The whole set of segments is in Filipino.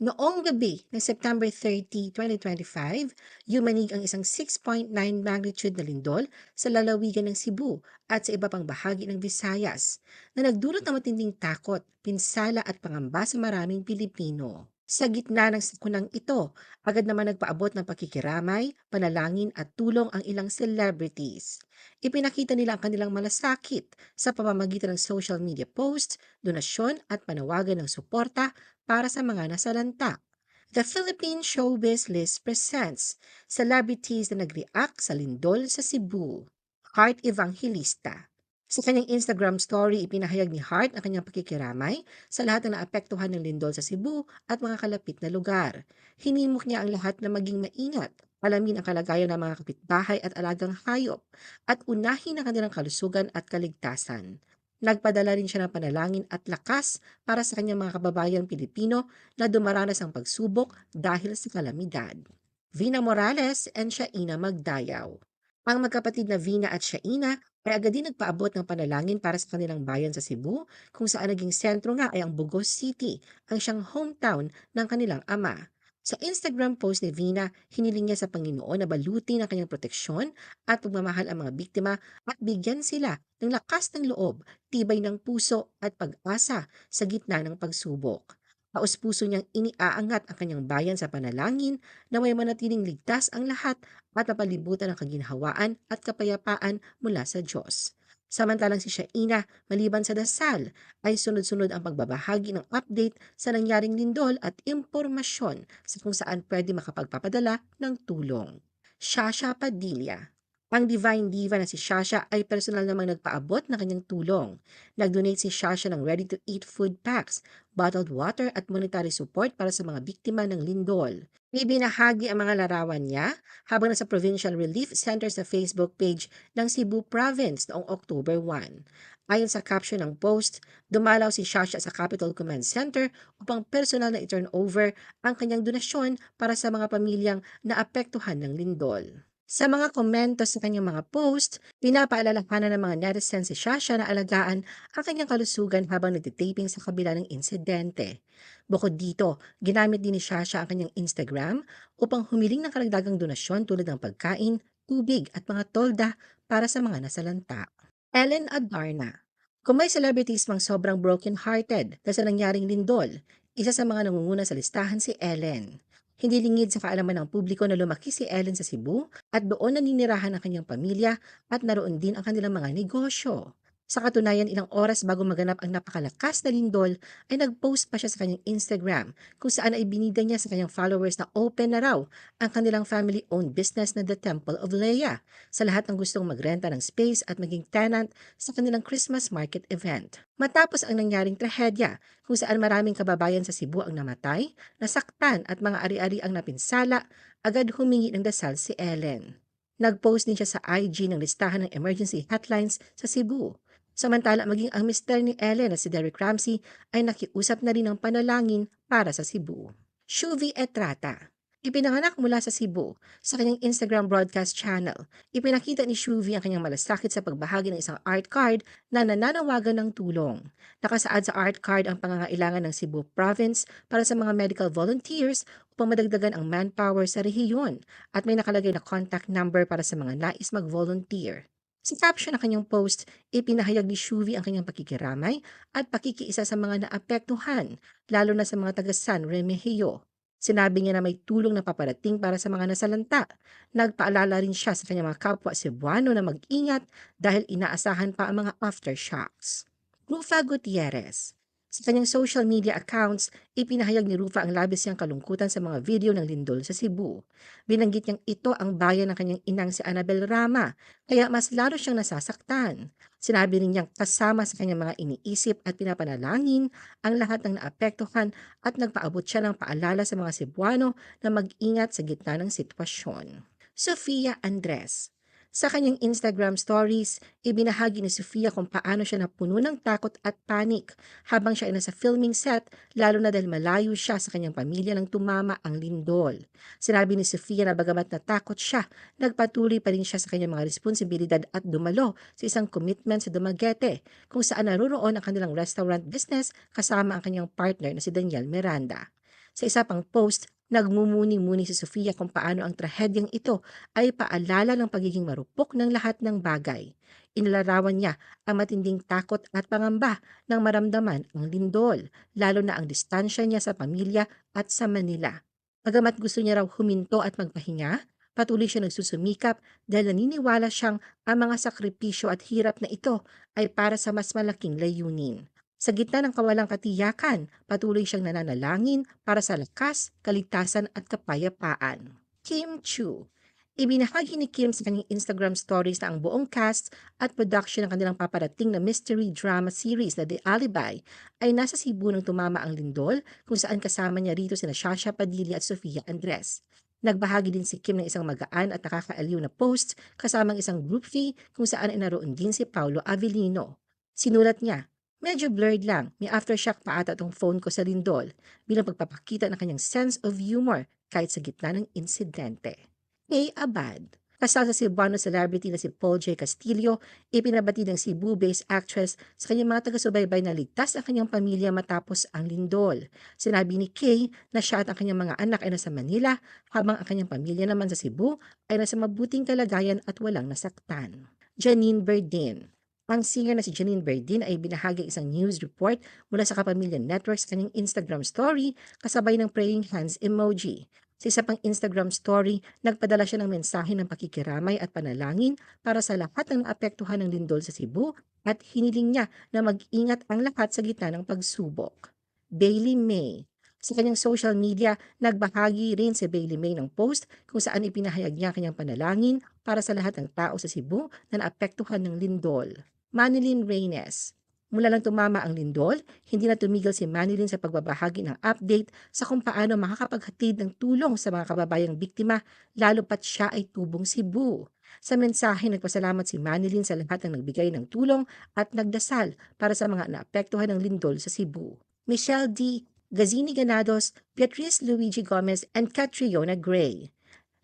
Noong gabi ng September 30, 2025, yumanig ang isang 6.9 magnitude na lindol sa lalawigan ng Cebu at sa iba pang bahagi ng Visayas na nagdulot ng matinding takot, pinsala at pangamba sa maraming Pilipino. Sa gitna ng sakunang ito, agad naman nagpaabot ng pakikiramay, panalangin at tulong ang ilang celebrities. Ipinakita nila ang kanilang malasakit sa pamamagitan ng social media posts, donasyon at panawagan ng suporta para sa mga nasalanta. The Philippine Showbiz List presents celebrities na nag-react sa lindol sa Cebu. Heart Evangelista Sa kanyang Instagram story, ipinahayag ni Hart ang kanyang pakikiramay sa lahat ng naapektuhan ng lindol sa Cebu at mga kalapit na lugar. Hinimok niya ang lahat na maging maingat, alamin ang kalagayan ng mga kapitbahay at alagang hayop, at unahin ang kanilang kalusugan at kaligtasan. Nagpadala rin siya ng panalangin at lakas para sa kanyang mga kababayang Pilipino na dumaranas ang pagsubok dahil sa kalamidad. Vina Morales and Shaina Magdayaw Ang magkapatid na Vina at Shaina ay agad din nagpaabot ng panalangin para sa kanilang bayan sa Cebu kung saan naging sentro nga ay ang Bugos City, ang siyang hometown ng kanilang ama. Sa Instagram post ni Vina, hiniling niya sa Panginoon na balutin ang kanyang proteksyon at pagmamahal ang mga biktima at bigyan sila ng lakas ng loob, tibay ng puso at pag-asa sa gitna ng pagsubok. Taos-puso niyang iniaangat ang kanyang bayan sa panalangin na may manatiling ligtas ang lahat at mapalibutan ng kaginhawaan at kapayapaan mula sa Diyos. Samantalang si Shaina, maliban sa dasal, ay sunod-sunod ang pagbabahagi ng update sa nangyaring lindol at impormasyon sa kung saan pwede makapagpapadala ng tulong. Shasha Padilla ang Divine Diva na si Shasha ay personal namang nagpaabot ng kanyang tulong. Nag-donate si Shasha ng ready-to-eat food packs, bottled water at monetary support para sa mga biktima ng lindol. Ibinahagi ang mga larawan niya habang nasa Provincial Relief Center sa Facebook page ng Cebu Province noong October 1. Ayon sa caption ng post, dumalaw si Shasha sa Capital Command Center upang personal na i-turn over ang kanyang donasyon para sa mga pamilyang naapektuhan ng lindol. Sa mga komento sa kanyang mga post, pinapaalalahanan ng mga netizens si Shasha na alagaan ang kanyang kalusugan habang nagtitaping sa kabila ng insidente. Bukod dito, ginamit din ni Shasha ang kanyang Instagram upang humiling ng karagdagang donasyon tulad ng pagkain, tubig at mga tolda para sa mga nasalanta. Ellen Adarna Kung may celebrities mang sobrang broken-hearted dahil sa nangyaring lindol, isa sa mga nangunguna sa listahan si Ellen. Hindi lingid sa kaalaman ng publiko na lumaki si Ellen sa Cebu at doon naninirahan ang kanyang pamilya at naroon din ang kanilang mga negosyo. Sa katunayan, ilang oras bago maganap ang napakalakas na lindol, ay nag-post pa siya sa kanyang Instagram kung saan ay binida niya sa kanyang followers na open na raw ang kanilang family-owned business na The Temple of Leia sa lahat ng gustong magrenta ng space at maging tenant sa kanilang Christmas market event. Matapos ang nangyaring trahedya kung saan maraming kababayan sa Cebu ang namatay, nasaktan at mga ari-ari ang napinsala, agad humingi ng dasal si Ellen. Nag-post din siya sa IG ng listahan ng emergency hotlines sa Cebu Samantala maging ang mister ni Ellen na si Derek Ramsey ay nakiusap na rin ng panalangin para sa Cebu. Shuvi Etrata Ipinanganak mula sa Cebu sa kanyang Instagram broadcast channel. Ipinakita ni Shuvi ang kanyang malasakit sa pagbahagi ng isang art card na nananawagan ng tulong. Nakasaad sa art card ang pangangailangan ng Cebu Province para sa mga medical volunteers upang madagdagan ang manpower sa rehiyon at may nakalagay na contact number para sa mga nais mag-volunteer. Sa caption ng kanyang post, ipinahayag ni Shuvi ang kanyang pakikiramay at pakikiisa sa mga naapektuhan, lalo na sa mga taga San Remigio. Sinabi niya na may tulong na paparating para sa mga nasalanta. Nagpaalala rin siya sa kanyang mga kapwa Cebuano na mag-ingat dahil inaasahan pa ang mga aftershocks. Rufa Gutierrez sa kanyang social media accounts, ipinahayag ni Rufa ang labis niyang kalungkutan sa mga video ng lindol sa Cebu. Binanggit niyang ito ang bayan ng kanyang inang si Annabel Rama, kaya mas lalo siyang nasasaktan. Sinabi rin niyang kasama sa kanyang mga iniisip at pinapanalangin ang lahat ng naapektuhan at nagpaabot siya ng paalala sa mga Cebuano na mag-ingat sa gitna ng sitwasyon. Sofia Andres sa kanyang Instagram stories, ibinahagi ni Sofia kung paano siya napuno ng takot at panik habang siya ay nasa filming set lalo na dahil malayo siya sa kanyang pamilya nang tumama ang lindol. Sinabi ni Sofia na bagamat natakot siya, nagpatuloy pa rin siya sa kanyang mga responsibilidad at dumalo sa isang commitment sa Dumaguete kung saan naroon ang kanilang restaurant business kasama ang kanyang partner na si Daniel Miranda. Sa isa pang post, nagmumuni-muni si Sofia kung paano ang trahedyang ito ay paalala ng pagiging marupok ng lahat ng bagay. Inilarawan niya ang matinding takot at pangamba nang maramdaman ang lindol, lalo na ang distansya niya sa pamilya at sa Manila. Bagamat gusto niya raw huminto at magpahinga, patuloy siya nagsusumikap dahil naniniwala siyang ang mga sakripisyo at hirap na ito ay para sa mas malaking layunin. Sa gitna ng kawalang katiyakan, patuloy siyang nananalangin para sa lakas, kaligtasan at kapayapaan. Kim Chu Ibinahagi ni Kim sa kanyang Instagram stories na ang buong cast at production ng kanilang paparating na mystery drama series na The Alibi ay nasa Cebu nang tumama ang lindol kung saan kasama niya rito sina Shasha Padilla at Sofia Andres. Nagbahagi din si Kim ng isang magaan at nakakaaliw na post kasamang isang group fee kung saan ay naroon din si Paulo Avellino. Sinulat niya, Medyo blurred lang, may aftershock pa ata tong phone ko sa lindol bilang pagpapakita ng kanyang sense of humor kahit sa gitna ng insidente. May Abad Kasal sa Cebuano celebrity na si Paul J. Castillo, ipinabati ng Cebu-based actress sa kanyang mga taga-subaybay na ligtas ang kanyang pamilya matapos ang lindol. Sinabi ni Kay na siya at ang kanyang mga anak ay nasa Manila habang ang kanyang pamilya naman sa Cebu ay nasa mabuting kalagayan at walang nasaktan. Janine Berdin ang singer na si Janine Berdin ay binahagi isang news report mula sa Kapamilya Network sa kanyang Instagram story kasabay ng praying hands emoji. Sa isa pang Instagram story, nagpadala siya ng mensahe ng pakikiramay at panalangin para sa lahat ng naapektuhan ng lindol sa Cebu at hiniling niya na mag-ingat ang lahat sa gitna ng pagsubok. Bailey May sa kanyang social media, nagbahagi rin si Bailey May ng post kung saan ipinahayag niya kanyang panalangin para sa lahat ng tao sa Cebu na naapektuhan ng lindol. Manilyn Reynes. Mula lang tumama ang lindol, hindi na tumigil si Manilyn sa pagbabahagi ng update sa kung paano makakapaghatid ng tulong sa mga kababayang biktima lalo pat siya ay tubong Cebu. Sa mensahe, nagpasalamat si Manilyn sa lahat ng nagbigay ng tulong at nagdasal para sa mga naapektuhan ng lindol sa Cebu. Michelle D. Gazini Ganados, Beatrice Luigi Gomez, and Catriona Gray.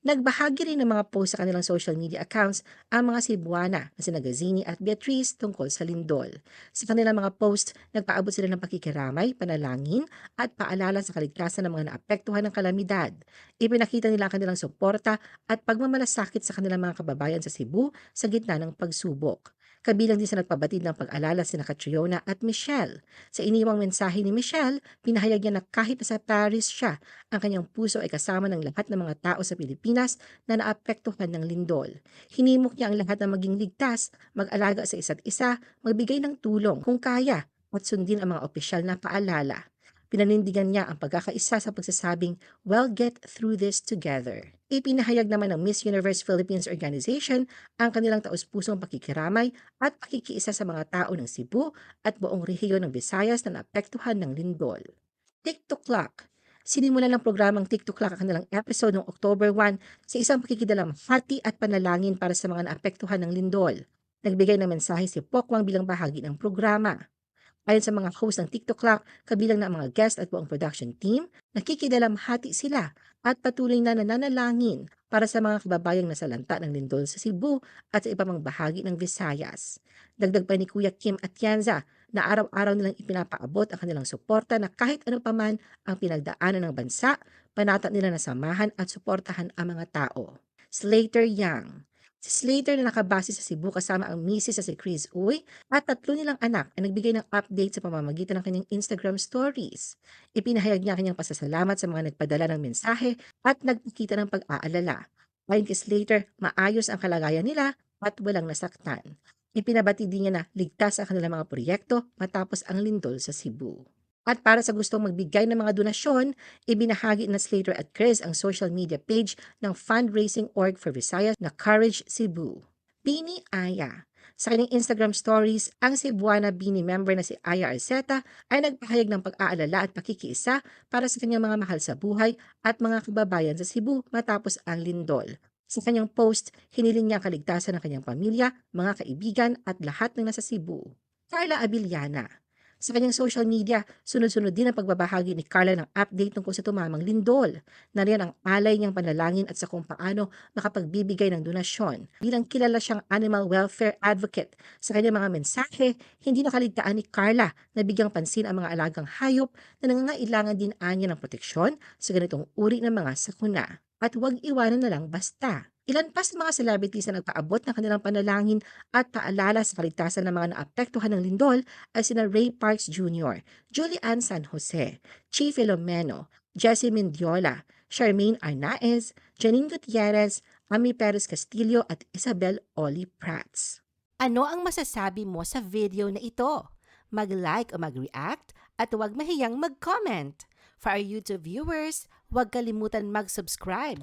Nagbahagi rin ng mga post sa kanilang social media accounts ang mga Cebuana na sina Gazini at Beatrice tungkol sa lindol. Sa kanilang mga post, nagpaabot sila ng pakikiramay, panalangin at paalala sa kaligtasan ng mga naapektuhan ng kalamidad. Ipinakita nila ang kanilang suporta at pagmamalasakit sa kanilang mga kababayan sa Cebu sa gitna ng pagsubok. Kabilang din sa nagpabatid ng pag-alala si Catriona at Michelle. Sa iniwang mensahe ni Michelle, pinahayag niya na kahit sa Paris siya, ang kanyang puso ay kasama ng lahat ng mga tao sa Pilipinas na naapektuhan ng lindol. Hinimok niya ang lahat na maging ligtas, mag-alaga sa isa't isa, magbigay ng tulong kung kaya, at sundin ang mga opisyal na paalala. Pinanindigan niya ang pagkakaisa sa pagsasabing, we'll get through this together. Ipinahayag naman ng Miss Universe Philippines Organization ang kanilang taus-pusong pakikiramay at pakikiisa sa mga tao ng Cebu at buong rehiyon ng Visayas na naapektuhan ng lindol. TikTok Clock Sinimulan ng programang TikTok Clock ang kanilang episode noong October 1 sa isang pakikidalang hati at panalangin para sa mga naapektuhan ng lindol. Nagbigay ng mensahe si Pokwang bilang bahagi ng programa. Ayon sa mga host ng TikTok Clock, kabilang na ang mga guest at buong production team, nakikidalamhati sila at patuloy na nananalangin para sa mga kababayang nasalanta ng lindol sa Cebu at sa iba pang bahagi ng Visayas. Dagdag pa ni Kuya Kim Atienza na araw-araw nilang ipinapaabot ang kanilang suporta na kahit ano paman ang pinagdaanan ng bansa, panata nila na samahan at suportahan ang mga tao. Slater Young Si Slater na nakabase sa Cebu kasama ang misis sa si Chris Uy at tatlo nilang anak ay nagbigay ng update sa pamamagitan ng kanyang Instagram stories. Ipinahayag niya kanyang pasasalamat sa mga nagpadala ng mensahe at nagpakita ng pag-aalala. Ayon kay Slater, maayos ang kalagayan nila at walang nasaktan. Ipinabati din niya na ligtas ang kanilang mga proyekto matapos ang lindol sa Cebu. At para sa gustong magbigay ng mga donasyon, ibinahagi na Slater at Chris ang social media page ng fundraising org for Visayas na Courage Cebu. Bini Aya sa kanyang Instagram stories, ang Cebuana Bini member na si Aya Arceta ay nagpahayag ng pag-aalala at pakikiisa para sa kanyang mga mahal sa buhay at mga kababayan sa Cebu matapos ang lindol. Sa kanyang post, hiniling niya ang kaligtasan ng kanyang pamilya, mga kaibigan at lahat ng nasa Cebu. Carla Abiliana Sa kanyang social media, sunod-sunod din ang pagbabahagi ni Carla ng update tungkol sa tumamang lindol. Nariyan ang alay niyang panalangin at sa kung paano makapagbibigay ng donasyon. Bilang kilala siyang animal welfare advocate, sa kanyang mga mensahe, hindi nakaligtaan ni Carla na bigyang pansin ang mga alagang hayop na nangangailangan din anya ng proteksyon sa ganitong uri ng mga sakuna. At huwag iwanan na lang basta. Ilan pa sa mga celebrities na nagpaabot ng kanilang panalangin at paalala sa kaligtasan ng mga naapektuhan ng lindol ay sina Ray Parks Jr., Julian San Jose, Chi Filomeno, Jessie Mendiola, Charmaine Arnaez, Janine Gutierrez, Ami Perez Castillo at Isabel Oli Prats. Ano ang masasabi mo sa video na ito? Mag-like o mag-react at huwag mahiyang mag-comment. For our YouTube viewers, huwag kalimutan mag-subscribe